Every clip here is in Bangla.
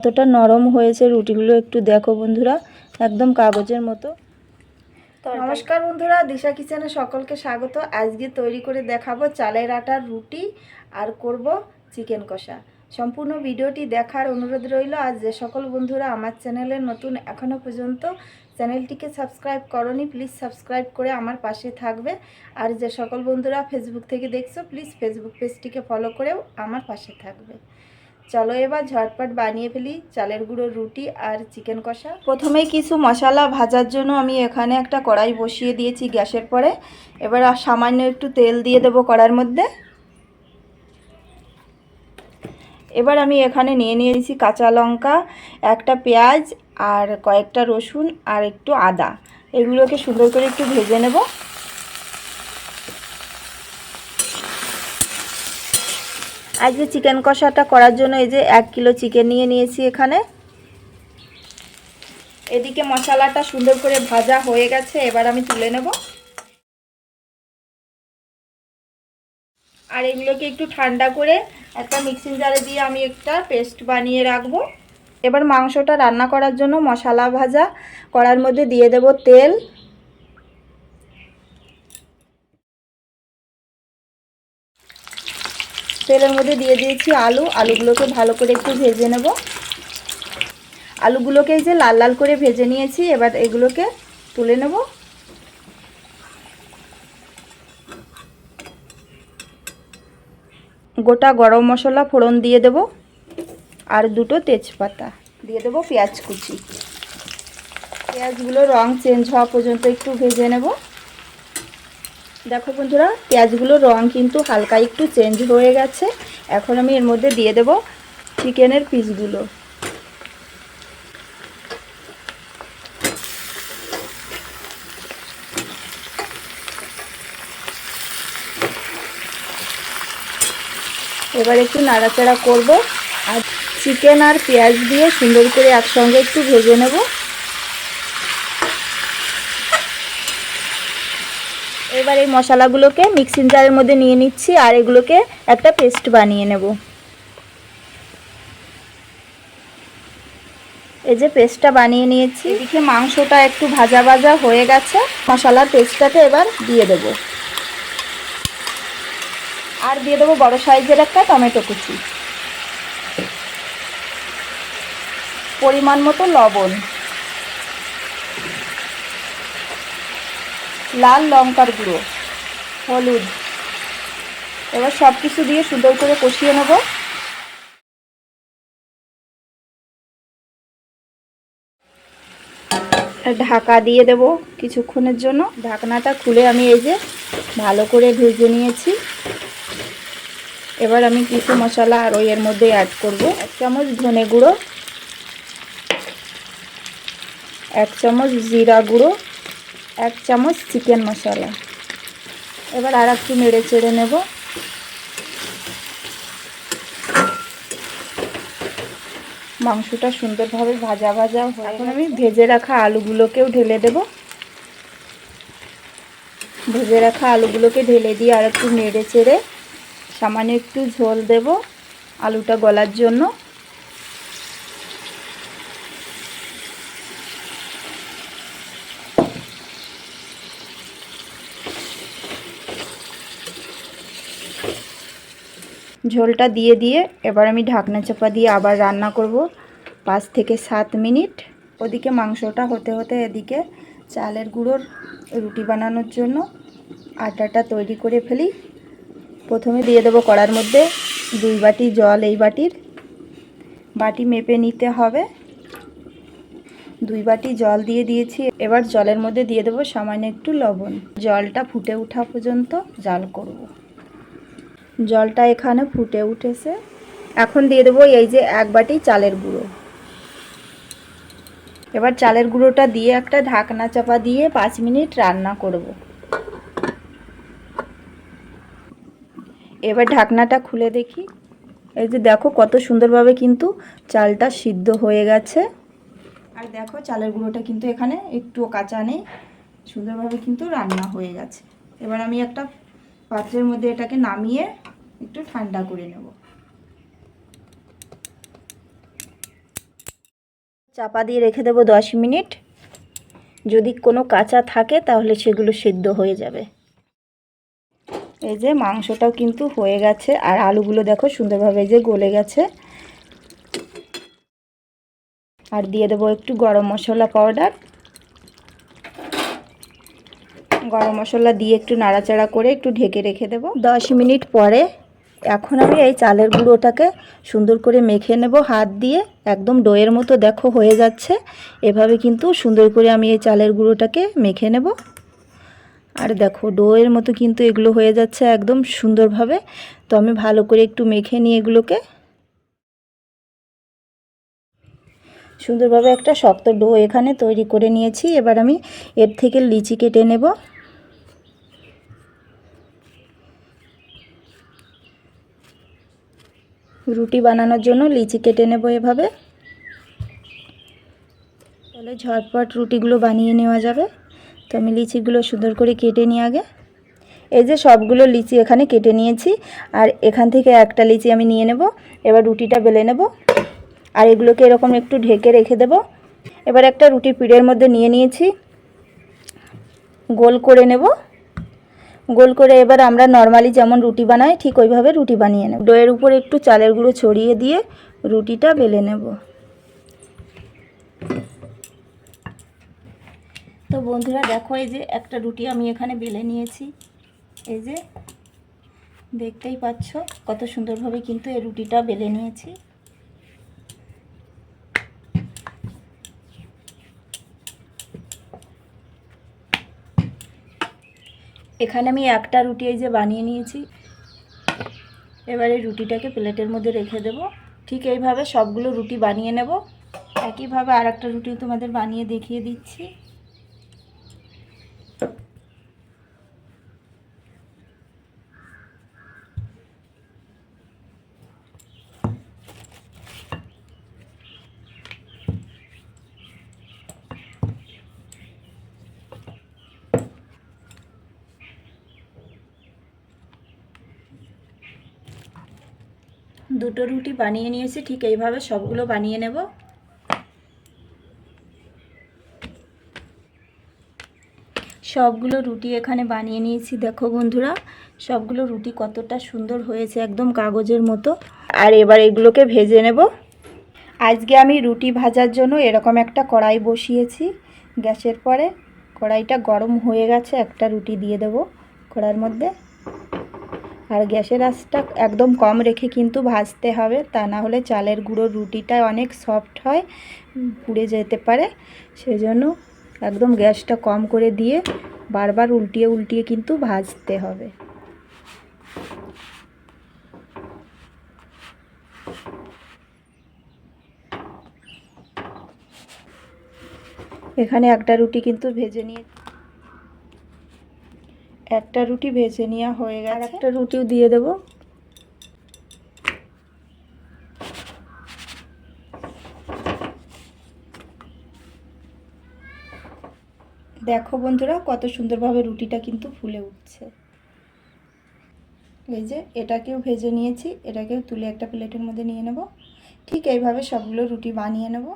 কতটা নরম হয়েছে রুটিগুলো একটু দেখো বন্ধুরা, একদম কাগজের মতো। নমস্কার বন্ধুরা, দিশা কিচেনে সকলকে স্বাগত। আজকে তৈরি করে দেখাবো চালের আটার রুটি আর করব চিকেন কষা। সম্পূর্ণ ভিডিওটি দেখার অনুরোধ রইল। আজ যে সকল বন্ধুরা আমার চ্যানেলে নতুন এখনও পর্যন্ত চ্যানেলটিকে সাবস্ক্রাইব করনি প্লিজ সাবস্ক্রাইব করে আমার পাশে থাকবে। আর যে সকল বন্ধুরা ফেসবুক থেকে দেখছ প্লিজ ফেসবুক পেজটিকে ফলো করেও আমার পাশে থাকবে। চলো এবার ঝটপট বানিয়ে ফেলি চালের গুঁড়ো, রুটি আর চিকেন কষা। প্রথমেই কিছু মশলা ভাজার জন্য আমি এখানে একটা কড়াই বসিয়ে দিয়েছি গ্যাসের পরে। এবার সামান্য একটু তেল দিয়ে দেবো কড়ার মধ্যে। এবার আমি এখানে নিয়ে নিয়েছি কাঁচা লঙ্কা, একটা পেঁয়াজ আর কয়েকটা রসুন আর একটু আদা। এগুলোকে সুন্দর করে একটু ভেজে নেব। আজকে চিকেন কষাটা করার জন্য এই যে এক কিলো চিকেন নিয়ে নিয়েছি এখানে। এদিকে মশলাটা সুন্দর করে ভাজা হয়ে গেছে, এবার আমি তুলে নেব। আর এগুলোকে একটু ঠান্ডা করে একটা মিক্সিং জারে দিয়ে আমি একটা পেস্ট বানিয়ে রাখব। এবার মাংসটা রান্না করার জন্য মশলা ভাজা করার মধ্যে দিয়ে দেব তেল। তেলের মধ্যে দিয়ে দিয়েছি আলু। আলুগুলোকে ভালো করে একটু ভেজে নেব। আলুগুলোকে এই যে লাল লাল করে ভেজে নিয়েছি, এবার এগুলোকে তুলে নেব। গোটা গরম মশলা ফোড়ন দিয়ে দেব আর দুটো তেজপাতা দিয়ে দেবো পেঁয়াজ কুচি। পেঁয়াজগুলো রং চেঞ্জ হওয়া পর্যন্ত একটু ভেজে নেব। দেখো বন্ধুরা পেঁয়াজগুলোর রং কিন্তু হালকা একটু চেঞ্জ হয়ে গেছে। এখন আমি এর মধ্যে দিয়ে দেব চিকেনের পিসগুলো। এবার একটু নাড়াচাড়া করব। আর চিকেন আর পেঁয়াজ দিয়ে সুন্দর করে একসঙ্গে একটু ভেজে নেব। এবার এই মশলাগুলোকে মিক্সিং জারের মধ্যে নিয়ে নিচ্ছি আর এগুলোকে একটা পেস্ট বানিয়ে নেব। এই যে পেস্টটা বানিয়ে নিয়েছি। এদিকে মাংসটা একটু ভাজা ভাজা হয়ে গেছে। মশলার পেস্টটাকে এবার দিয়ে দেব। আর দিয়ে দেবো বড় সাইজের একটা টমেটো কুচি। পরিমাণ মতো লবণ। লাল লঙ্কার গুঁড়ো, হলুদ। এবার সব কিছু দিয়ে সুন্দর করে কষিয়ে নেব। ঢাকা দিয়ে দেব কিছুক্ষণের জন্য। ঢাকনাটা খুলে আমি এই যে ভালো করে ভেজে নিয়েছি। এবার আমি কিছু মশলা আর ওই এর মধ্যে অ্যাড করব। এক চামচ ধনে গুঁড়ো, এক চামচ জিরা গুঁড়ো এক চামচ চিকেন মশলা। এবার আর একটু নেড়ে চেড়ে নেব। মাংসটা সুন্দরভাবে ভাজা ভাজা এখন আমি ভেজে রাখা আলুগুলোকেও ঢেলে দেব। ভেজে রাখা আলুগুলোকে ঢেলে দিয়ে আর একটু নেড়ে চেড়ে সামান্য একটু ঝোল দেব আলুটা গলার জন্য। ঝোলটা দিয়ে দিয়ে এবার আমি ঢাকনা চাপা দিয়ে আবার রান্না করব। পাঁচ থেকে সাত মিনিট। ওদিকে মাংসটা হতে হতে এদিকে চালের গুঁড়োর রুটি বানানোর জন্য আটাটা তৈরি করে ফেলি। প্রথমে দিয়ে দেবো কড়ার মধ্যে দুই বাটি জল এই বাটির। বাটি মেপে নিতে হবে। দুই বাটি জল দিয়ে দিয়েছি। এবার জলের মধ্যে দিয়ে দেবো সামান্য একটু লবণ। জলটা ফুটে ওঠা পর্যন্ত জাল করব। জলটা এখানে ফুটে উঠেছে। এখন দিয়ে দেবো এই যে এক বাটি চালের গুঁড়ো। এবার চালের গুঁড়োটা দিয়ে একটা ঢাকনা চাপা দিয়ে পাঁচ মিনিট রান্না করব। এবার ঢাকনাটা খুলে দেখি। এই যে দেখো কত সুন্দরভাবে কিন্তু চালটা সিদ্ধ হয়ে গেছে। আর দেখো চালের গুঁড়োটা কিন্তু এখানে একটুও কাঁচা নেই। সুন্দরভাবে কিন্তু রান্না হয়ে গেছে। এবার আমি একটা পাত্রের মধ্যে এটাকে নামিয়ে একটু ঠান্ডা করে নেব। চাপা দিয়ে রেখে দেবো দশ মিনিট। যদি কোনো কাঁচা থাকে তাহলে সেগুলো সিদ্ধ হয়ে যাবে। এই যে মাংসটাও কিন্তু হয়ে গেছে আর আলুগুলো দেখো সুন্দরভাবে এই যে গলে গেছে। আর দিয়ে দেবো একটু গরম মশলা পাউডার। গরম মশলা দিয়ে একটু নাড়াচাড়া করে একটু ঢেকে রেখে দেবো। দশ মিনিট পরে এখন আমি এই চালের গুঁড়োটাকে সুন্দর করে মেখে নেব। হাত দিয়ে একদম ডোয়ের মতো দেখো হয়ে যাচ্ছে। এভাবে কিন্তু সুন্দর করে আমি এই চালের গুঁড়োটাকে মেখে নেব। আর দেখো ডোয়ের মতো কিন্তু এগুলো হয়ে যাচ্ছে একদম সুন্দরভাবে। তো আমি ভালো করে একটু মেখে নিয়ে এগুলোকে। সুন্দরভাবে একটা শক্ত ডো এখানে তৈরি করে নিয়েছি। এবার আমি এর থেকে লিচি কেটে নেব। রুটি বানানোর জন্য লিচি কেটে নেব এভাবে। তাহলে ঝটপট রুটিগুলো বানিয়ে নেওয়া যাবে। তো আমি লিচিগুলো সুন্দর করে কেটে নিই আগে। এই যে সবগুলো লিচি এখানে কেটে নিয়েছি, আর এখান থেকে একটা লিচি আমি নিয়ে নেব। এবার রুটিটা বেলে নেব। আর এগুলোকে এরকম একটু ঢেকে রেখে দেব। এবার একটা রুটি পিড়ের মধ্যে নিয়ে নিয়েছি। গোল করে নেব। গোল করে এবার আমরা নর্মালি যেমন রুটি বানাই, ঠিক ওইভাবে রুটি বানিয়ে নেব। ডোয়ের উপর একটু চালের গুঁড়ো ছড়িয়ে দিয়ে রুটিটা বেলে নেব। তো বন্ধুরা, দেখো এই যে একটা রুটি আমি এখানে বেলে নিয়েছি। এই যে দেখতেই পাচ্ছ কত সুন্দরভাবে কিন্তু এই রুটিটা বেলে নিয়েছি। এখানে আমি একটা রুটি এই যে বানিয়ে নিয়েছি। এবারে রুটিটাকে প্লেটের মধ্যে রেখে দেব। ঠিক এইভাবে সবগুলো রুটি বানিয়ে নেব। একইভাবে আর একটা রুটি তোমাদের বানিয়ে দেখিয়ে দিচ্ছি। দুটো রুটি বানিয়ে নিয়েছি, ঠিক এইভাবে সবগুলো বানিয়ে নেব। সবগুলো রুটি এখানে বানিয়ে নিয়েছি, দেখো বন্ধুরা, সবগুলো রুটি কতটা সুন্দর হয়েছে, একদম কাগজের মতো। আর এবার এগুলোকে ভেজে নেব। আজকে আমি রুটি ভাজার জন্য এরকম একটা কড়াই বসিয়েছি, গ্যাসের পরে কড়াইটা গরম হয়ে গেছে, একটা রুটি দিয়ে দেব কড়ার মধ্যে। আর গ্যাসের আঁচটা একদম কম রেখে কিন্তু ভাজতে হবে। তা না হলে চালের গুঁড়োর রুটিটা অনেক সফট হয়, পুড়ে যেতে পারে। সেজন্য একদম গ্যাসটা কম করে দিয়ে বারবার উল্টিয়ে উল্টিয়ে কিন্তু ভাজতে হবে। এখানে একটা রুটি কিন্তু ভেজে নিয়ে একটা রুটি ভেজে নেওয়া হয়ে গেছে। আর একটা রুটিও দিয়ে দেব। দেখো বন্ধুরা কত সুন্দরভাবে রুটিটা কিন্তু ফুলে উঠছে। এই যে এটাকেও ভেজে নিয়েছি এটাকেও তুলে একটা প্লেটের মধ্যে নিয়ে নেব। ঠিক এইভাবে সবগুলো রুটি বানিয়ে নেব।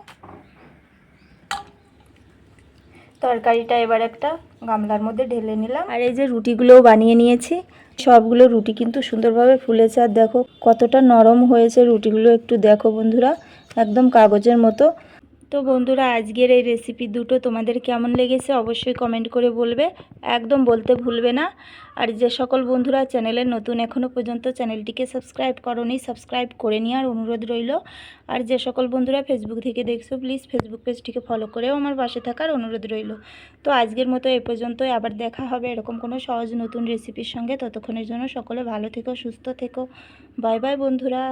তরকারিটা এবার একটা গামলার মধ্যে ঢেলে নিলাম। আর এই যে রুটিগুলোও বানিয়ে নিয়েছি, সবগুলো রুটি কিন্তু সুন্দরভাবে ফুলেছে। আর দেখো কতটা নরম হয়েছে রুটিগুলো, একটু দেখো বন্ধুরা, একদম কাগজের মতো। তো বন্ধুরা, আজকের এই রেসিপি দুটো তোমাদের কেমন লেগেছে অবশ্যই কমেন্ট করে বলবে। একদম বলতে ভুলবে না। আর যে সকল বন্ধুরা চ্যানেলের নতুন এখনও পর্যন্ত চ্যানেলটিকে সাবস্ক্রাইব করনি সাবস্ক্রাইব করে নেওয়ার অনুরোধ রইল। আর যে সকল বন্ধুরা ফেসবুক থেকে দেখছ প্লিজ ফেসবুক পেজটিকে ফলো করেও আমার পাশে থাকার অনুরোধ রইল। তো আজকের মতো এ পর্যন্তই, আবার দেখা হবে এরকম কোনো সহজ নতুন রেসিপির সঙ্গে। ততক্ষণের জন্য সকলে ভালো থেকো, সুস্থ থেকো। বাই বাই বন্ধুরা।